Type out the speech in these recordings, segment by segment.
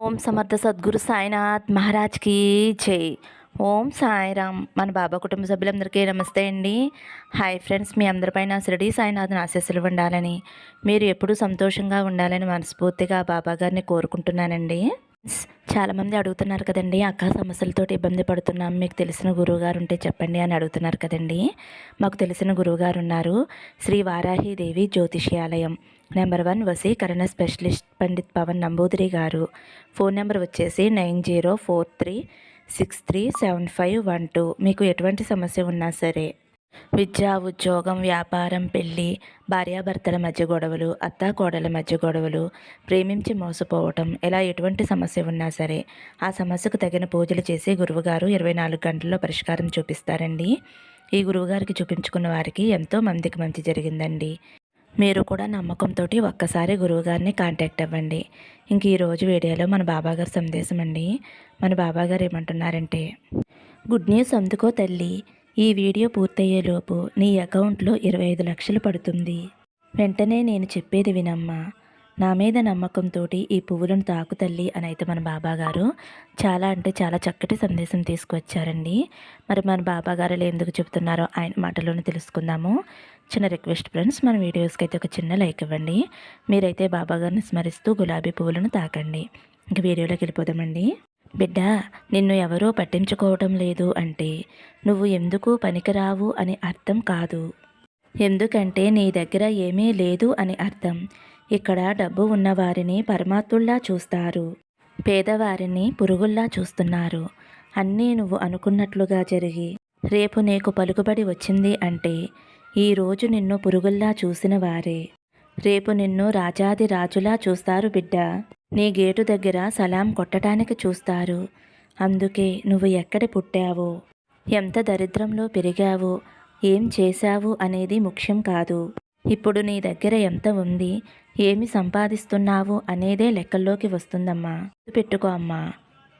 ఓం సమర్థ సద్గురు సాయినాథ్ మహారాజ్కి జై. ఓం సాయిరామ్. మన బాబా కుటుంబ సభ్యులందరికీ నమస్తే అండి. హాయ్ ఫ్రెండ్స్ మీ అందరిపైన షిరిడి సాయినాథ్ని ఆశీస్సులు ఉండాలని. మీరు ఎప్పుడూ సంతోషంగా ఉండాలని మనస్ఫూర్తిగా బాబా గారిని కోరుకుంటున్నానండి. చాలామంది అడుగుతున్నారు కదండి అక్క సమస్యలతో ఇబ్బంది పడుతున్నాం మీకు తెలిసిన గురువుగారు ఉంటే చెప్పండి అని అడుగుతున్నారు కదండి. మాకు తెలిసిన గురువుగారు ఉన్నారు. శ్రీ వారాహిదేవి జ్యోతిష్యాలయం. నెంబర్ వన్ వసీకరణ స్పెషలిస్ట్ పండిత్ పవన్ నంబూదిరి గారు. ఫోన్ నెంబర్ వచ్చేసి nine zero four three six three seven five one two. మీకు ఎటువంటి సమస్య ఉన్నా సరే విద్య ఉద్యోగం వ్యాపారం పెళ్ళి భార్యాభర్తల మధ్య గొడవలు అత్తాకోడల మధ్య గొడవలు ప్రేమించి మోసపోవటం ఇలా ఎటువంటి సమస్య ఉన్నా సరే ఆ సమస్యకు తగిన పూజలు చేసి గురువుగారు ఇరవై నాలుగు గంటల్లో పరిష్కారం చూపిస్తారండి. ఈ గురువుగారికి చూపించుకున్న వారికి ఎంతో మందికి మంచి జరిగిందండి. మీరు కూడా నమ్మకంతో ఒక్కసారి గురువుగారిని కాంటాక్ట్ అవ్వండి. ఇంక ఈరోజు వీడియోలో మన బాబాగారి సందేశం అండి. మన బాబాగారు ఏమంటున్నారంటే గుడ్ న్యూస్ అందుకో తల్లి. ఈ వీడియో పూర్తయ్యేలోపు నీ అకౌంట్లో ఇరవై ఐదు లక్షలు పడుతుంది. వెంటనే నేను చెప్పేది వినమ్మా. నా మీద నమ్మకంతో ఈ పువ్వులను తాకు తల్లి అని అయితే మన బాబాగారు చాలా అంటే చాలా చక్కటి సందేశం తీసుకువచ్చారండి మరి మన బాబాగారు ఎందుకు చెప్తున్నారో ఆయన మాటలోనే తెలుసుకుందాము. చిన్న రిక్వెస్ట్ ఫ్రెండ్స్ మన వీడియోస్కి అయితే ఒక చిన్న లైక్ ఇవ్వండి. మీరైతే బాబా గారిని స్మరిస్తూ గులాబీ పువ్వులను తాకండి. ఇంక వీడియోలోకి వెళ్ళిపోదామండి. బిడ్డ నిన్ను ఎవరూ పట్టించుకోవటం లేదు అంటే నువ్వు ఎందుకు పనికిరావు అని అర్థం కాదు. ఎందుకంటే నీ దగ్గర ఏమీ లేదు అని అర్థం. ఇక్కడ డబ్బు ఉన్నవారిని పరమాత్ముల్లా చూస్తారు. పేదవారిని పురుగుల్లా చూస్తున్నారు. అన్నీ నువ్వు అనుకున్నట్లుగా జరిగి రేపు నీకు పలుకుబడి వచ్చింది అంటే ఈరోజు నిన్ను పురుగుల్లా చూసిన వారే. రేపు నిన్ను రాజాది రాజులా చూస్తారు బిడ్డ. నీ గేటు దగ్గర సలాం కొట్టడానికి చూస్తారు. అందుకే నువ్వు ఎక్కడ పుట్టావో ఎంత దరిద్రంలో పెరిగావో ఏం చేశావు అనేది ముఖ్యం కాదు. ఇప్పుడు నీ దగ్గర ఎంత ఉంది ఏమి సంపాదిస్తున్నావు అనేదే లెక్కల్లోకి వస్తుందమ్మా. పెట్టుకో అమ్మా.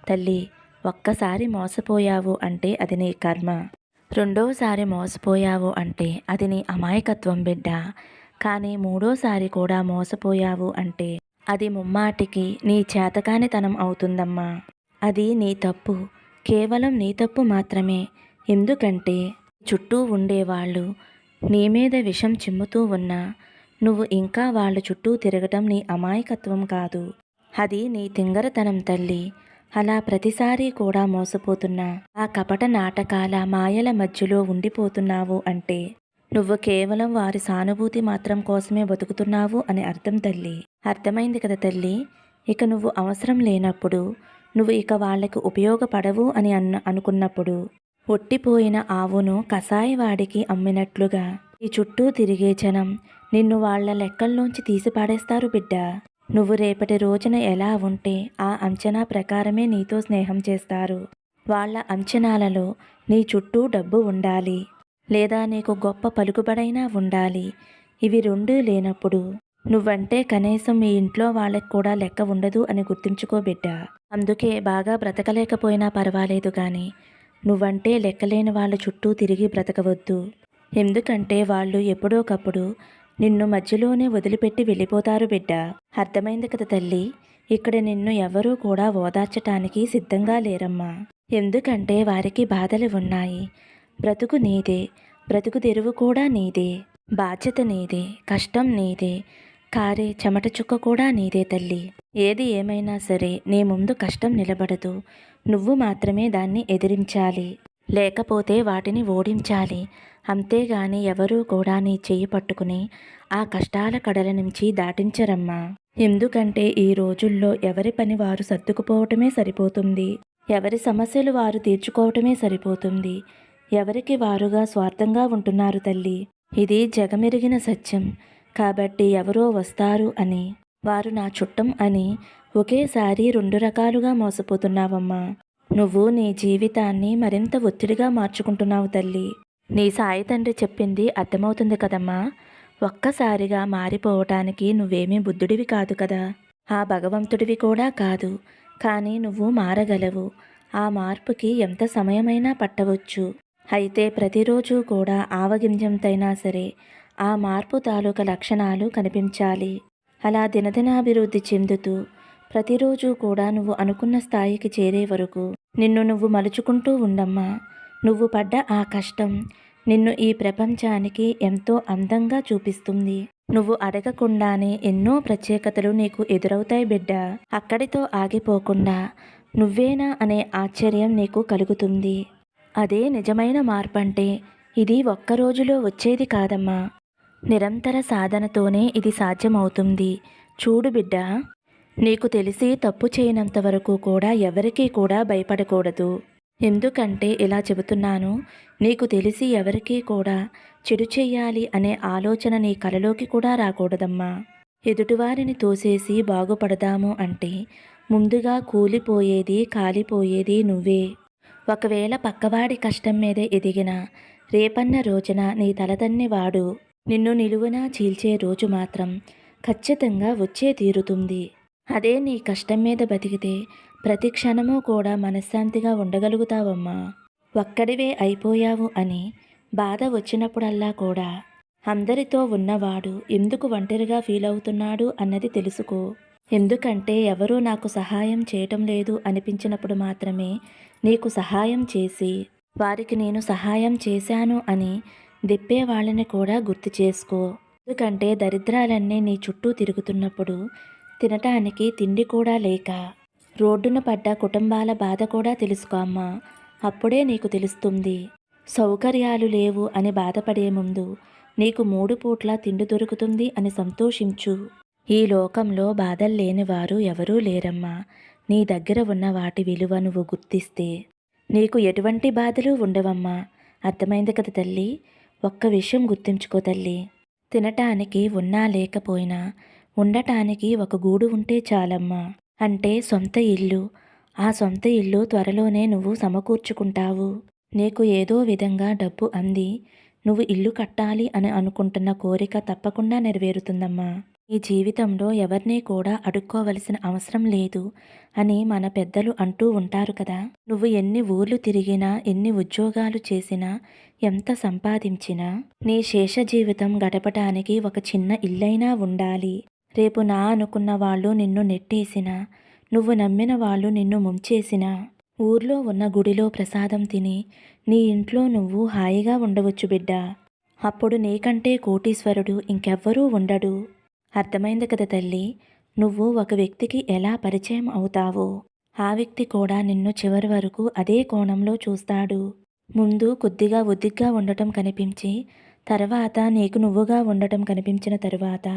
తల్లి ఒక్కసారి మోసపోయావు అంటే అది నీ కర్మ. రెండోసారి మోసపోయావు అంటే అది నీ అమాయకత్వం బిడ్డ. కానీ మూడోసారి కూడా మోసపోయావు అంటే అది ముమ్మాటికి నీ చేతకానితనం అవుతుందమ్మా. అది నీ తప్పు. కేవలం నీ తప్పు మాత్రమే. ఎందుకంటే చుట్టూ ఉండేవాళ్ళు నీ మీద విషం చిమ్ముతూ ఉన్నా నువ్వు ఇంకా వాళ్ళ చుట్టూ తిరగటం నీ అమాయకత్వం కాదు. అది నీ తింగరతనం తల్లి. అలా ప్రతిసారి కూడా మోసపోతున్నా. ఆ కపట నాటకాల మాయల మధ్యలో ఉండిపోతున్నావు అంటే నువ్వు కేవలం వారి సానుభూతి మాత్రం కోసమే బతుకుతున్నావు అని అర్థం తల్లి. అర్థమైంది కదా తల్లి? ఇక నువ్వు అవసరం లేనప్పుడు నువ్వు ఇక వాళ్ళకి ఉపయోగపడవు అని అన్న అనుకున్నప్పుడు ఒట్టిపోయిన ఆవును కషాయవాడికి అమ్మినట్లుగా ఈ చుట్టూ తిరిగే జనం నిన్ను వాళ్ళ లెక్కల్లోంచి తీసి పాడేస్తారు బిడ్డ. నువ్వు రేపటి రోజున ఎలా ఉంటే ఆ అంచనా ప్రకారమే నీతో స్నేహం చేస్తారు. వాళ్ళ అంచనాలలో నీ చుట్టూ డబ్బు ఉండాలి. లేదా నీకు గొప్ప పలుకుబడైనా ఉండాలి. ఇవి రెండూ లేనప్పుడు నువ్వంటే కనీసం మీ ఇంట్లో వాళ్ళకి కూడా లెక్క ఉండదు అని గుర్తుంచుకోబిడ్డ అందుకే బాగా బ్రతకలేకపోయినా పర్వాలేదు కానీ నువ్వంటే లెక్కలేని వాళ్ళ చుట్టూ తిరిగి బ్రతకవద్దు. ఎందుకంటే వాళ్ళు ఎప్పుడోకప్పుడు నిన్ను మధ్యలోనే వదిలిపెట్టి వెళ్ళిపోతారు బిడ్డ. అర్థమైంది కదా తల్లి. ఇక్కడ నిన్ను ఎవరూ కూడా ఓదార్చటానికి సిద్ధంగా లేరమ్మా. ఎందుకంటే వారికి బాధలు ఉన్నాయి. బ్రతుకు నీదే. బ్రతుకు తెరువు కూడా నీదే. బాధ్యత నీదే. కష్టం నీదే. కారే చెమట చుక్క కూడా నీదే తల్లి. ఏది ఏమైనా సరే నీ ముందు కష్టం నిలబడదు. నువ్వు మాత్రమే దాన్ని ఎదిరించాలి. లేకపోతే వాటిని ఓడించాలి. అంతేగాని ఎవరూ కూడా నీ చెయ్యి పట్టుకుని ఆ కష్టాల కడల నుంచి దాటించరమ్మా. ఎందుకంటే ఈ రోజుల్లో ఎవరి పని వారు సర్దుకుపోవటమే సరిపోతుంది. ఎవరి సమస్యలు వారు తీర్చుకోవటమే సరిపోతుంది. ఎవరికి వారుగా స్వార్థంగా ఉంటున్నారు తల్లి. ఇది జగమెరిగిన సత్యం. కాబట్టి ఎవరో వస్తారు అని. వారు నా చుట్టం అని. ఒకేసారి రెండు రకాలుగా మోసపోతున్నావమ్మా. నువ్వు నీ జీవితాన్ని మరింత ఒత్తిడిగా మార్చుకుంటున్నావు తల్లి. నీ సాయి తండ్రి చెప్పింది అర్థమవుతుంది కదమ్మా. ఒక్కసారిగా మారిపోవటానికి నువ్వేమీ బుద్ధుడివి కాదు కదా. ఆ భగవంతుడివి కూడా కాదు. కానీ నువ్వు మారగలవు. ఆ మార్పుకి ఎంత సమయమైనా పట్టవచ్చు. అయితే ప్రతిరోజు కూడా ఆవగింజంతైనా సరే ఆ మార్పు తాలూక లక్షణాలు కనిపించాలి. అలా దినదినాభివృద్ధి చెందుతూ ప్రతిరోజు కూడా నువ్వు అనుకున్న స్థాయికి చేరే వరకు నిన్ను నువ్వు మలుచుకుంటూ ఉండమ్మా. నువ్వు పడ్డ ఆ కష్టం నిన్ను ఈ ప్రపంచానికి ఎంతో అందంగా చూపిస్తుంది. నువ్వు అడగకుండానే ఎన్నో ప్రత్యేకతలు నీకు ఎదురవుతాయి బిడ్డ. అక్కడితో ఆగిపోకుండా నువ్వేనా అనే ఆశ్చర్యం నీకు కలుగుతుంది. అదే నిజమైన మార్పంటే ఇది ఒక్క రోజులో వచ్చేది కాదమ్మా. నిరంతర సాధనతోనే ఇది సాధ్యమవుతుంది. చూడు బిడ్డ నీకు తెలిసి తప్పు చేయనంత వరకు కూడా ఎవరికీ కూడా భయపడకూడదు. ఎందుకంటే ఇలా చెబుతున్నాను నీకు తెలిసి ఎవరికీ కూడా చెడు చెయ్యాలి అనే ఆలోచన నీ కలలోకి కూడా రాకూడదమ్మా. ఎదుటివారిని తోసేసి బాగుపడదాము అంటే ముందుగా కూలిపోయేది కాలిపోయేది నువ్వే. ఒకవేళ పక్కవాడి కష్టం మీదే ఎదిగిన రేపన్న రోజున నీ తలదన్ని వాడు. నిన్ను నిలువునా చీల్చే రోజు మాత్రం ఖచ్చితంగా వచ్చే తీరుతుంది. అదే నీ కష్టం మీద బతికితే ప్రతి క్షణము కూడా మనశ్శాంతిగా ఉండగలుగుతావమ్మా. ఒక్కడివే అయిపోయావు అని బాధ వచ్చినప్పుడల్లా కూడా అందరితో ఉన్నవాడు ఎందుకు ఒంటరిగా ఫీల్ అవుతున్నాడు అన్నది తెలుసుకో. ఎందుకంటే ఎవరూ నాకు సహాయం చేయటం లేదు అనిపించినప్పుడు మాత్రమే నీకు సహాయం చేసి వారికి నేను సహాయం చేశాను అని దెప్పే వాళ్ళని కూడా గుర్తు చేసుకో. ఎందుకంటే దరిద్రాలన్నీ నీ చుట్టూ తిరుగుతున్నప్పుడు తినటానికి తిండి కూడా లేక రోడ్డున పడ్డ కుటుంబాల బాధ కూడా తెలుసుకో అమ్మా. అప్పుడే నీకు తెలుస్తుంది. సౌకర్యాలు లేవు అని బాధపడే ముందు నీకు మూడు పూట్ల తిండి దొరుకుతుంది అని సంతోషించు. ఈ లోకంలో బాధలు లేనివారు ఎవరూ లేరమ్మా. నీ దగ్గర ఉన్న వాటి విలువ నువ్వు గుర్తిస్తే నీకు ఎటువంటి బాధలు ఉండవమ్మా. అర్థమైంది కదా తల్లి? ఒక్క విషయం గుర్తుంచుకో తల్లి. తినటానికి ఉన్నా లేకపోయినా ఉండటానికి ఒక గూడు ఉంటే చాలమ్మా. అంటే సొంత ఇల్లు. ఆ సొంత ఇల్లు త్వరలోనే నువ్వు సమకూర్చుకుంటావు. నీకు ఏదో విధంగా డబ్బు అంది. నువ్వు ఇల్లు కట్టాలి అని అనుకుంటున్న కోరిక తప్పకుండా నెరవేరుతుందమ్మా. ఈ జీవితంలో ఎవరినీ కూడా అడుక్కోవలసిన అవసరం లేదు అని మన పెద్దలు అంటూ ఉంటారు కదా. నువ్వు ఎన్ని ఊర్లు తిరిగినా ఎన్ని ఉద్యోగాలు చేసినా ఎంత సంపాదించినా నీ శేష జీవితం గడపటానికి ఒక చిన్న ఇల్లైనా ఉండాలి. రేపు నా అనుకున్న వాళ్ళు నిన్ను నెట్టేసిన నువ్వు నమ్మిన వాళ్ళు నిన్ను ముంచేసినా. ఊర్లో ఉన్న గుడిలో ప్రసాదం తిని నీ ఇంట్లో నువ్వు హాయిగా ఉండవచ్చు బిడ్డ. అప్పుడు నీకంటే కోటీశ్వరుడు ఇంకెవ్వరూ ఉండడు. అర్థమైంది కదా తల్లి? నువ్వు ఒక వ్యక్తికి ఎలా పరిచయం అవుతావో. ఆ వ్యక్తి కూడా నిన్ను చివరి వరకు అదే కోణంలో చూస్తాడు. ముందు కొద్దిగా ఒద్దిగ్గా ఉండటం కనిపించి తర్వాత నీకు నువ్వుగా ఉండటం కనిపించిన తరువాత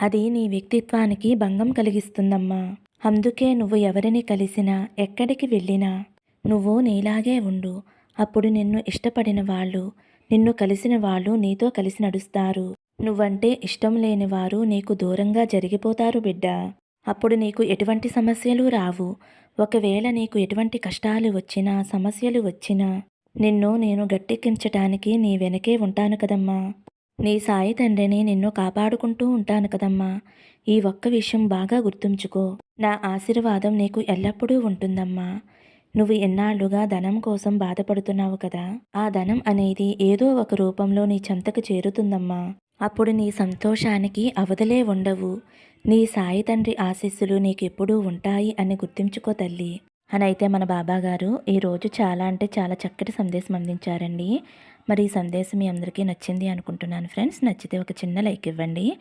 అది నీ వ్యక్తిత్వానికి భంగం కలిగిస్తుందమ్మా. అందుకే నువ్వు ఎవరిని కలిసినా ఎక్కడికి వెళ్ళినా నువ్వు నీలాగే ఉండు. అప్పుడు నిన్ను ఇష్టపడిన వాళ్ళు నిన్ను కలిసిన వాళ్ళు నీతో కలిసి నడుస్తారు. నువ్వంటే ఇష్టం లేని వారు నీకు దూరంగా జరిగిపోతారు బిడ్డ. అప్పుడు నీకు ఎటువంటి సమస్యలు రావు. ఒకవేళ నీకు ఎటువంటి కష్టాలు వచ్చినా సమస్యలు వచ్చినా నిన్ను నేను గట్టెక్కించటానికి నీ వెనకే ఉంటాను కదమ్మా. నీ సాయి తండ్రిని నిన్ను కాపాడుకుంటూ ఉంటాను కదమ్మా. ఈ ఒక్క విషయం బాగా గుర్తుంచుకో. నా ఆశీర్వాదం నీకు ఎల్లప్పుడూ ఉంటుందమ్మా. నువ్వు ఎన్నాళ్ళుగా ధనం కోసం బాధపడుతున్నావు కదా. ఆ ధనం అనేది ఏదో ఒక రూపంలో నీ చెంతకు చేరుతుందమ్మా. అప్పుడు నీ సంతోషానికి అవధలే ఉండవు. నీ సాయి తండ్రి ఆశీస్సులు నీకెప్పుడూ ఉంటాయి అని గుర్తుంచుకో తల్లి. అని అయితే మన బాబాగారు ఈరోజు చాలా అంటే చాలా చక్కటి సందేశం అందించారండి. మరి ఈ సందేశం మీ అందరికీ నచ్చింది అనుకుంటున్నాను ఫ్రెండ్స్. నచ్చితే ఒక చిన్న లైక్ ఇవ్వండి.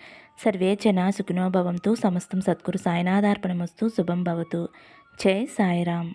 సర్వే జన సుఖినోభవంతో సమస్తం సద్గురు సాయినాథార్పణమస్తు శుభం భవతు. జై సాయిరామ్.